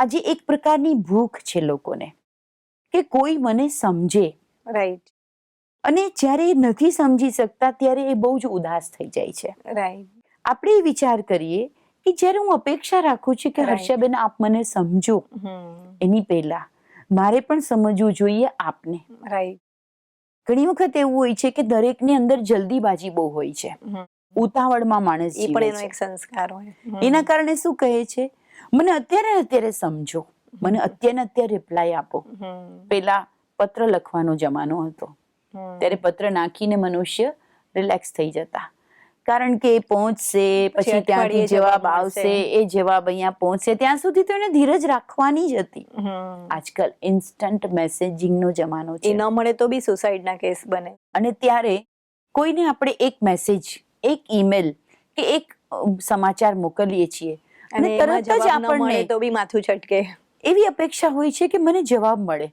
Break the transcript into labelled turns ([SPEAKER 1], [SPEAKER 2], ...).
[SPEAKER 1] આજે એક પ્રકારની ભૂખ છે લોકોને કે કોઈ મને સમજે.
[SPEAKER 2] રાઈટ
[SPEAKER 1] અને જ્યારે એ નથી સમજી શકતા ત્યારે એ બહુ જ ઉદાસ થઈ જાય છે.
[SPEAKER 2] રાઈટ
[SPEAKER 1] આપણે વિચાર કરીએ કે જ્યારે હું અપેક્ષા રાખું છું કે. હર્ષાબેન આપ મને સમજો. એની પહેલા મારે પણ સમજવું જોઈએ આપને.
[SPEAKER 2] રાઈટ
[SPEAKER 1] ઘણી વખત એવું હોય છે કે દરેકની અંદર જલ્દીબાજી બહુ હોય છે. ઉતાવળમાં માણસ
[SPEAKER 2] એ પણ એનો એક સંસ્કાર હોય.
[SPEAKER 1] એના કારણે શું કહે છે? મને અત્યારે અત્યારે સમજો. મને અત્યારે અત્યારે રિપ્લાય આપો. પેલા પત્ર લખવાનો જમાનો હતો. ત્યારે પત્ર નાખીને મનુષ્ય રિલેક્સ થઈ જતા. કારણ કે પહોંચશે પછી ત્યાંથી જવાબ આવશે એ જવાબ અહીંયા પહોંચશે. ત્યાં સુધી તો એને ધીરજ રાખવાની જ હતી. આજકાલ ઇન્સ્ટન્ટ મેસેજિંગનો જમાનો
[SPEAKER 2] એ
[SPEAKER 1] છે
[SPEAKER 2] ન મળે તો બી સુસાઇડના કેસ બને.
[SPEAKER 1] અને ત્યારે કોઈને આપણે એક મેસેજ એક ઈમેલ કે એક સમાચાર મોકલીએ છીએ અને તરત જ આપણને
[SPEAKER 2] તો બી માથું છટકે.
[SPEAKER 1] એવી અપેક્ષા હોય છે કે મને જવાબ મળે.